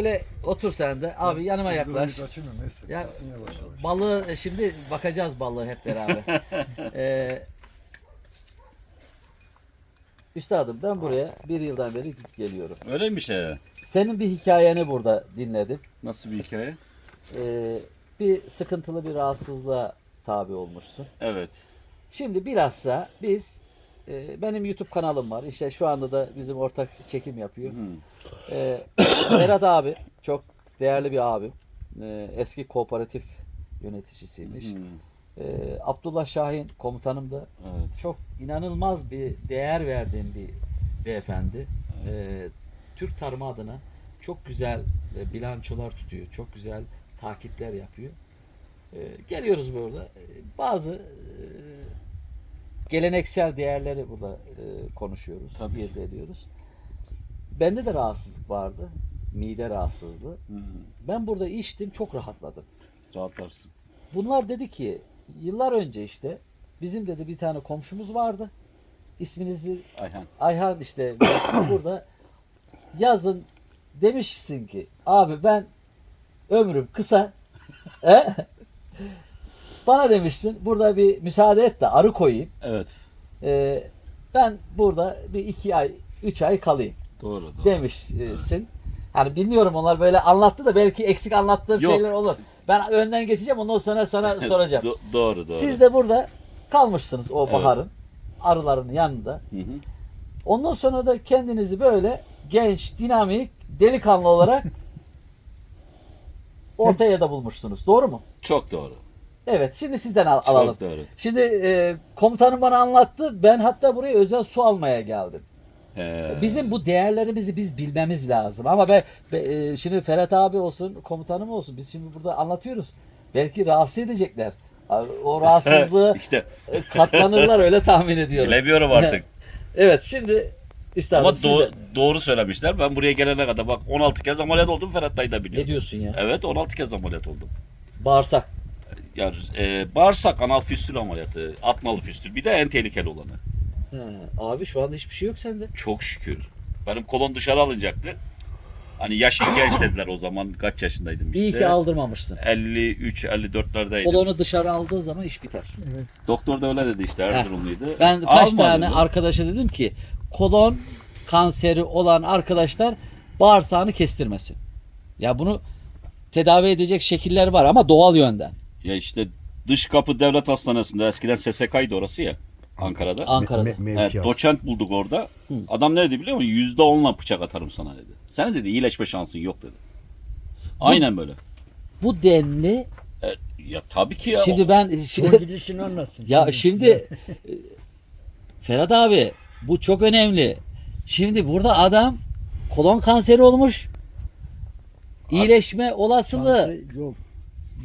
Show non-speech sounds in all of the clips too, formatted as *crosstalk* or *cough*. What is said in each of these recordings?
Böyle otur sen de. Abi yanıma yaklaş. Ya balığı e, şimdi bakacağız balığı hep beraber. ee, *laughs* üstadım ben buraya bir yıldan beri geliyorum. Öyleymiş he. Senin bir hikayeni burada dinledim. Nasıl bir hikaye? Ee, bir sıkıntılı bir rahatsızlığa tabi olmuşsun. Evet. Şimdi bilhassa biz e, benim YouTube kanalım var. İşte şu anda da bizim ortak çekim yapıyor. Hı. Ee, *coughs* Berat abi çok değerli bir abim. Ee, eski kooperatif yöneticisiymiş. Hı. Ee, Abdullah Şahin komutanım da Evet. çok inanılmaz bir değer verdiğim bir beyefendi. Ee, Türk tarımı adına çok güzel e, bilançolar tutuyor. Çok güzel takipler yapıyor. Ee, geliyoruz burada. Ee, Bazı e, geleneksel değerleri burada e, konuşuyoruz. Tabii elde ediyoruz. Bende de rahatsızlık vardı. Mide rahatsızlığı. Hı. Ben burada içtim çok rahatladım. Rahatlarsın. Bunlar dedi ki yıllar önce işte bizim dedi bir tane komşumuz vardı. İsminizi Ayhan. Ayhan işte *coughs* burada yazın demişsin ki abi ben ömrüm kısa? Bana demişsin burada bir müsaade et de arı koyayım. Evet. E, ben burada bir iki ay üç ay kalayım Doğru. doğru. demişsin. Hani bilmiyorum onlar böyle anlattı da belki eksik anlattığım Yok. şeyler olur. Ben önden geçeceğim ondan sonra sana *laughs* soracağım. Do- doğru doğru. Siz de burada kalmışsınız o Evet. baharın arıların yanında. Hı hı. Ondan sonra da kendinizi böyle genç, dinamik, delikanlı olarak *laughs* ortaya da bulmuşsunuz. Doğru mu? Çok doğru. Evet. Şimdi sizden al- Çok alalım. doğru. Şimdi e, komutanım bana anlattı. Ben hatta buraya özel su almaya geldim. He. Bizim bu değerlerimizi biz bilmemiz lazım. Ama be, be- e, şimdi Ferhat abi olsun, komutanım olsun. Biz şimdi burada anlatıyoruz. Belki rahatsız edecekler. Abi, O *laughs* rahatsızlığı işte e, katlanırlar öyle tahmin ediyorum. bilemiyorum artık. *laughs* Evet şimdi işte Ama siz do- de- doğru söylemişler. Ben buraya gelene kadar bak 16 kez ameliyat oldum. Ferhat dayı da biliyor. ne diyorsun ya? Evet 16 kez ameliyat oldum. Bağırsak. Yani e, bağırsak anal fistül ameliyatı, atmalı fistül. Bir de en tehlikeli olanı. He, abi şu anda hiçbir şey yok sende. Çok şükür. Benim kolon dışarı alınacaktı. Hani yaşın genç dediler o zaman. Kaç yaşındaydım işte. İyi ki aldırmamışsın. 53 54'lerdeydim. Kolonu dışarı aldığın zaman iş biter. Doktor da öyle dedi işte Erzurumluydu. Ben kaç Alma tane dedi. arkadaşa dedim ki kolon kanseri olan arkadaşlar bağırsağını kestirmesin. Ya bunu tedavi edecek şekiller var ama doğal yönden. Ya işte dış kapı devlet hastanesinde eskiden SSK'ydı orası ya Ankara'da. Ankara'da. Evet, doçent bulduk orada. Adam ne dedi biliyor musun? Yüzde onla bıçak atarım sana dedi. Sen dedi iyileşme şansın yok dedi. Aynen böyle. Bu denli E, ya tabii ki ya. şimdi ben Son şimdi, gidişini anlatsın. ya şimdi e, *laughs* Ferhat abi bu çok önemli. Şimdi burada adam kolon kanseri olmuş. İyileşme olasılığı Kanser yok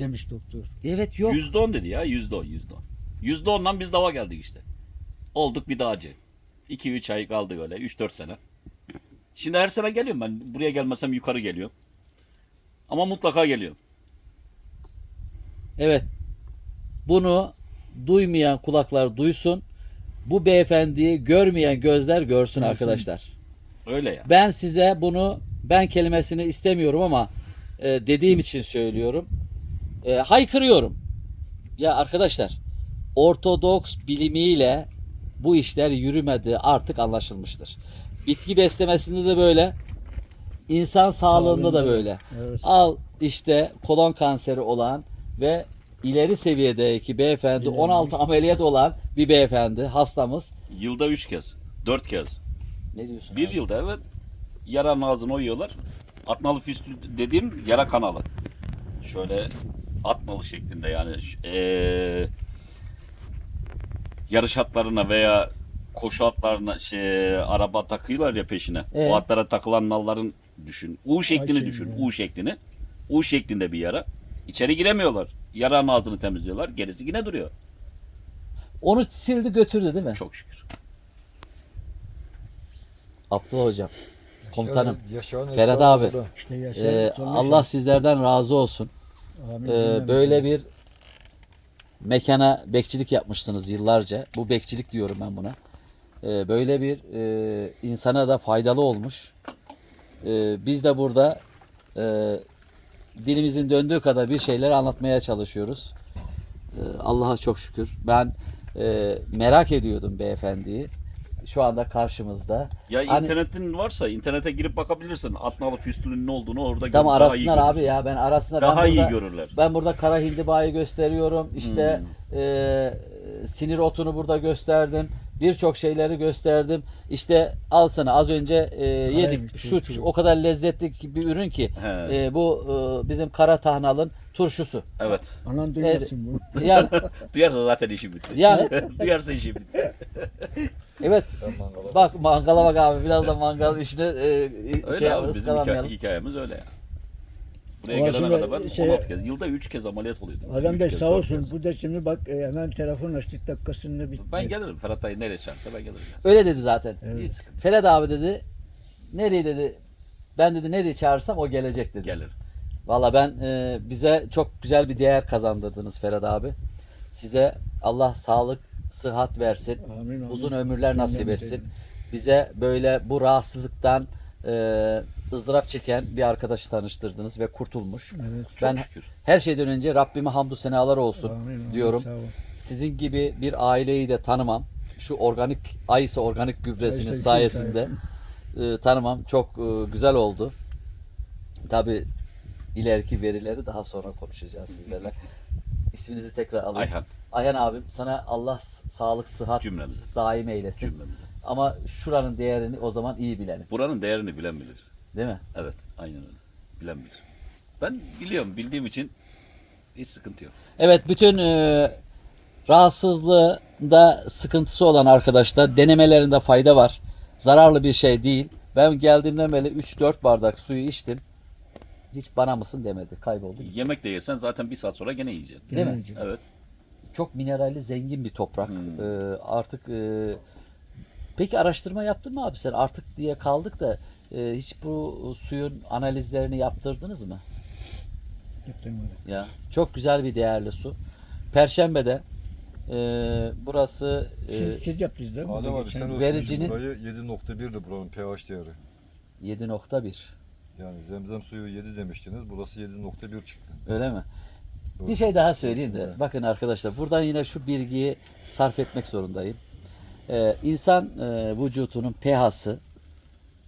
demiş doktor. evet yok. Yüzde on dedi ya yüzde on yüzde on. Yüzde ondan biz dava geldik işte. Olduk bir dağcı. 2-3 ay kaldık öyle 3-4 sene. Şimdi her sene geliyorum ben. Buraya gelmesem yukarı geliyorum. Ama mutlaka geliyorum. Evet. Bunu duymayan kulaklar duysun. Bu beyefendiyi görmeyen gözler görsün arkadaşlar. Öyle ya. Ben size bunu ben kelimesini istemiyorum ama e, dediğim için söylüyorum. E, haykırıyorum. Ya arkadaşlar ortodoks bilimiyle bu işler yürümedi artık anlaşılmıştır. Bitki beslemesinde de böyle. insan sağlığında da Sağlığında da. böyle. Evet. Al işte kolon kanseri olan ve ileri seviyedeki beyefendi İlerlemiş. 16 ameliyat olan bir beyefendi hastamız. Yılda 3 kez. 4 kez. Ne diyorsun? Bir abi? yılda evet. Yaranın ağzını oyuyorlar. Atmalı fistül dediğim yara kanalı. Şöyle atmalı şeklinde yani. eee, yarış atlarına veya koşu atlarına şey, araba takıyorlar ya peşine. Evet. O atlara takılan nalların düşün. U şeklini Ay, düşün. şimdi. U şeklini. U şeklinde bir yara. İçeri giremiyorlar. Yaranın ağzını temizliyorlar. Gerisi yine duruyor. Onu sildi götürdü değil mi? Çok şükür. Abdullah hocam. Komutanım. Yaşayan Ferhat Esra abi. İşte Ee, yaşa, son Allah sizlerden razı olsun. Amin cümlemize. böyle bir mekana bekçilik yapmışsınız yıllarca. Bu bekçilik diyorum ben buna. Ee, böyle bir e, insana da faydalı olmuş. Ee, biz de burada e, dilimizin döndüğü kadar bir şeyleri anlatmaya çalışıyoruz. E, Allah'a çok şükür. Ben e, merak ediyordum beyefendiyi. Şu anda karşımızda. Ya Hani- internetin varsa internete girip bakabilirsin. Atnalı füstülün ne olduğunu orada Tam gör- daha iyi arasınlar abi görürsün. ya ben arasında Daha ben iyi burada, görürler. Ben burada kara hindibayı gösteriyorum. İşte Hmm. e, sinir otunu burada gösterdim. Birçok şeyleri gösterdim. İşte al sana az önce e, yedik. Şu, şu o kadar lezzetli bir ürün ki He. e, bu e, bizim kara tahnalın turşusu. Evet. Anan duymasın bu. Yani *laughs* Duyarsa zaten işi bitti. yani *laughs* Duyarsa işi bitti. *laughs* evet bak mangala bak abi biraz da mangal işine e, Öyle şey abi bizim hikaye- hikayemiz öyle ya. Buraya Ama gelene kadar ben şey- 16 kez, yılda 3 kez ameliyat oluyordum. Adam Bey sağ olsun. Bu da şimdi bak e, hemen telefon açtık dakikasında bitti. Ben gelirim. Ferhat dayı nereye çağırsa ben gelirim. ya. Öyle dedi zaten. Evet. Hiç. Ferhat abi dedi nereye dedi ben dedi nereye çağırsam o gelecek dedi. Gelir. Valla ben e, bize çok güzel bir değer kazandırdınız Ferhat abi. Size Allah sağlık, sıhhat versin. Amin, amin. Uzun ömürler nasip etsin. Bize böyle bu rahatsızlıktan e, ızdırap çeken bir arkadaşı tanıştırdınız ve kurtulmuş. Evet. Çok ben şükür. her şeyden önce Rabbime hamdü senalar olsun Amin, amin, diyorum. Sizin gibi bir aileyi de tanımam. Şu organik Aysa organik gübresinin Aysa sayesinde e, tanımam çok e, güzel oldu. Tabi ileriki verileri daha sonra konuşacağız sizlerle. İsminizi tekrar alayım. Ayhan Ayhan abim sana Allah sağlık sıhhat cümlemize. daim eylesin. Cümlemize. Ama şuranın değerini o zaman iyi bilelim. Buranın değerini bilen bilir. Değil mi? Evet. Aynen öyle. Bilen bilir. Ben biliyorum. Bildiğim için hiç sıkıntı yok. Evet bütün e, rahatsızlığında sıkıntısı olan arkadaşlar denemelerinde fayda var. Zararlı bir şey değil. Ben geldiğimden beri 3-4 bardak suyu içtim. Hiç bana mısın demedi. Kayboldu. Yemek de yesen zaten bir saat sonra gene yiyeceksin. Değil mi? Evet. Çok mineralli zengin bir toprak. Hmm. E, artık e, peki araştırma yaptın mı abi sen? Artık diye kaldık da e, hiç bu suyun analizlerini yaptırdınız mı? Yaptım öyle. Ya çok güzel bir değerli su. Perşembe'de e, burası e, Siz, siz yaptınız değil mi? Adem abi sen vericinin- burayı 7.1'di buranın pH değeri. 7.1 Yani zemzem suyu 7 demiştiniz. Burası 7.1 çıktı. öyle mi? Bir şey daha söyleyeyim de bakın arkadaşlar buradan yine şu bilgiyi sarf etmek zorundayım. Ee, insan e, vücutunun pH'sı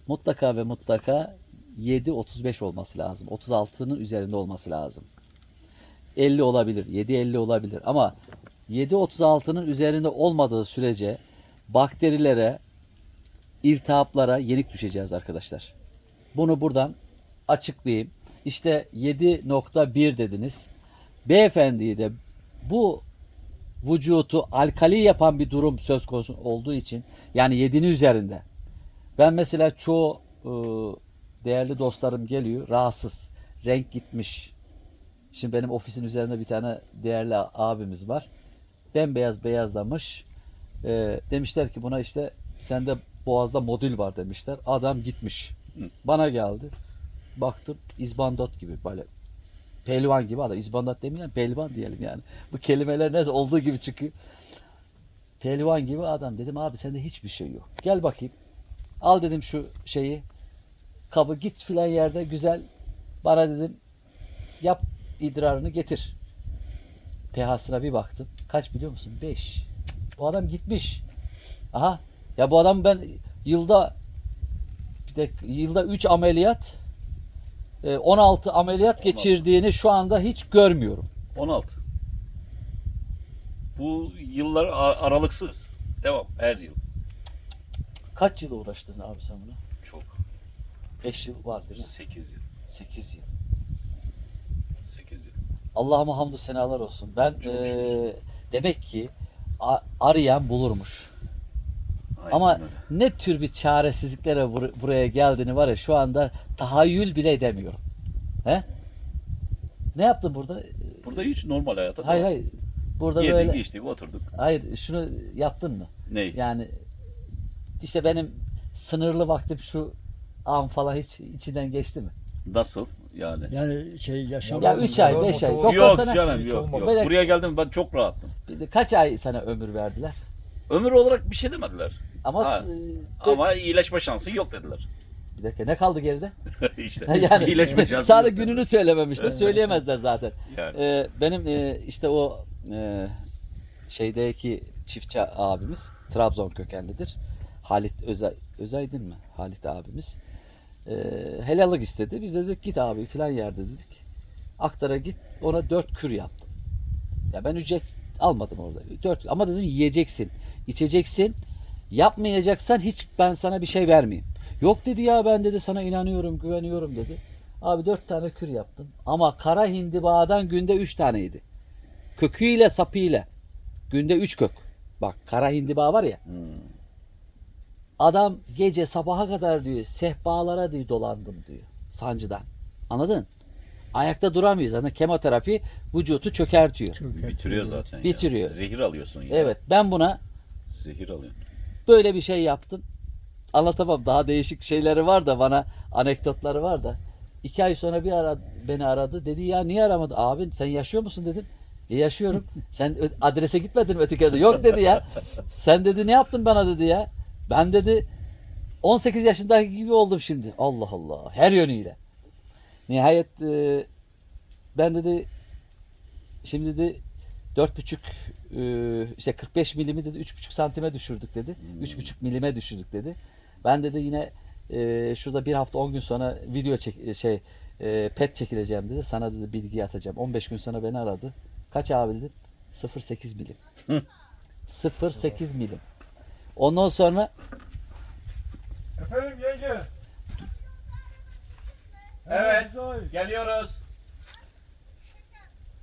mutlaka ve mutlaka 7.35 olması lazım. 36'nın üzerinde olması lazım. 50 olabilir, 7.50 olabilir ama 7.36'nın üzerinde olmadığı sürece bakterilere, iltihaplara yenik düşeceğiz arkadaşlar. Bunu buradan açıklayayım. İşte 7.1 dediniz. Beyefendiyi de bu vücutu alkali yapan bir durum söz konusu olduğu için yani 7'nin üzerinde. Ben mesela çoğu e, değerli dostlarım geliyor rahatsız. Renk gitmiş. Şimdi benim ofisin üzerinde bir tane değerli abimiz var. Bembeyaz beyazlamış. E, demişler ki buna işte sende boğazda modül var demişler. Adam gitmiş. Bana geldi. Baktım izbandot gibi böyle pehlivan gibi adam. İzbandot demeyelim pehlivan diyelim yani. Bu kelimeler ne olduğu gibi çıkıyor. Pehlivan gibi adam dedim abi sende hiçbir şey yok. Gel bakayım. Al dedim şu şeyi. Kabı git filan yerde güzel. Bana dedim yap idrarını getir. pH'sına bir baktım. Kaç biliyor musun? 5. Bu adam gitmiş. Aha. Ya bu adam ben yılda bir de yılda 3 ameliyat 16 ameliyat geçirdiğini şu anda hiç görmüyorum. 16. Bu yıllar aralıksız. Devam. Her yıl. Kaç yıl uğraştın abi sen buna? Çok. 5 yıl var değil mi? 8 yıl. 8 yıl. 8 yıl. Allah'ıma hamdü senalar olsun. Ben eee, demek ki arayan bulurmuş. Aynen Ama öyle. ne tür bir çaresizliklere bur- buraya geldiğini var ya şu anda tahayyül bile edemiyorum. He? Ne yaptın burada? Burada hiç normal hayata Hayır devam. hayır. Burada Yedik, böyle içtik, oturduk. hayır şunu yaptın mı? Ney? Yani işte benim sınırlı vaktim şu an falan hiç içinden geçti mi? Nasıl yani? Yani şey yaşam. Ya üç ay, beş ay. Yok, Doktor Yok sana canım hiç yok. olmadı. yok. Böyle- Buraya geldim ben çok rahattım. bir de kaç ay sana ömür verdiler? Ömür olarak bir şey demediler. Ama Ha, s- Ama iyileşme şansın yok dediler. Bir dakika ne kaldı geride? *laughs* işte *laughs* yani iyileşme şansı sadece yok. gününü söylememişler. Söyleyemezler zaten. Yani. Ee, benim e, işte o e, şeydeki çiftçi abimiz Trabzon kökenlidir. Halit Özay, Özaydın mı? Halit abimiz. Ee, helallik istedi. Biz de dedik git abi filan yerde dedik. Aktara git ona dört kür yaptım. Ya ben ücret almadım orada. Dört, ama dedim yiyeceksin, içeceksin. Yapmayacaksan hiç ben sana bir şey vermeyeyim. Yok dedi ya ben dedi sana inanıyorum, güveniyorum dedi. Abi dört tane kür yaptım. Ama kara hindibağdan günde üç taneydi. Köküyle sapıyla. Günde üç kök. Bak kara hindiba var ya. Adam gece sabaha kadar diyor sehpalara diyor dolandım diyor. Sancıdan. Anladın? Ayakta duramıyor. Zaten kemoterapi vücutu çökertiyor. Çok Bitiriyor zaten ya. Bitiriyor. Zehir alıyorsun ya. Evet ben buna Zehir alıyorsun. Böyle bir şey yaptım. Anlatamam daha değişik şeyleri var da bana anekdotları var da. İki ay sonra bir ara beni aradı. Dedi ya niye aramadı? Abi sen yaşıyor musun dedim. E yaşıyorum. *laughs* Sen adrese gitmedin mi öteki yerde? Yok dedi ya. *laughs* Sen dedi ne yaptın bana dedi ya. Ben dedi 18 yaşındaki gibi oldum şimdi. Allah Allah. Her yönüyle. Nihayet e, ben dedi şimdi dedi dört buçuk e, işte 45 milimi dedi üç buçuk santime düşürdük dedi. Üç buçuk milime düşürdük dedi. Ben dedi yine e, şurada bir hafta 10 gün sonra video çek şey e, pet çekileceğim dedi. Sana dedi bilgi atacağım. 15 gün sonra beni aradı. Kaç abi dedim. 0.8 milim. *laughs* 0.8 milim. Ondan sonra Efendim yenge. Evet. Geliyoruz.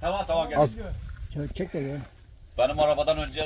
Tamam tamam gel. Az- çek de ya. Benim arabadan önce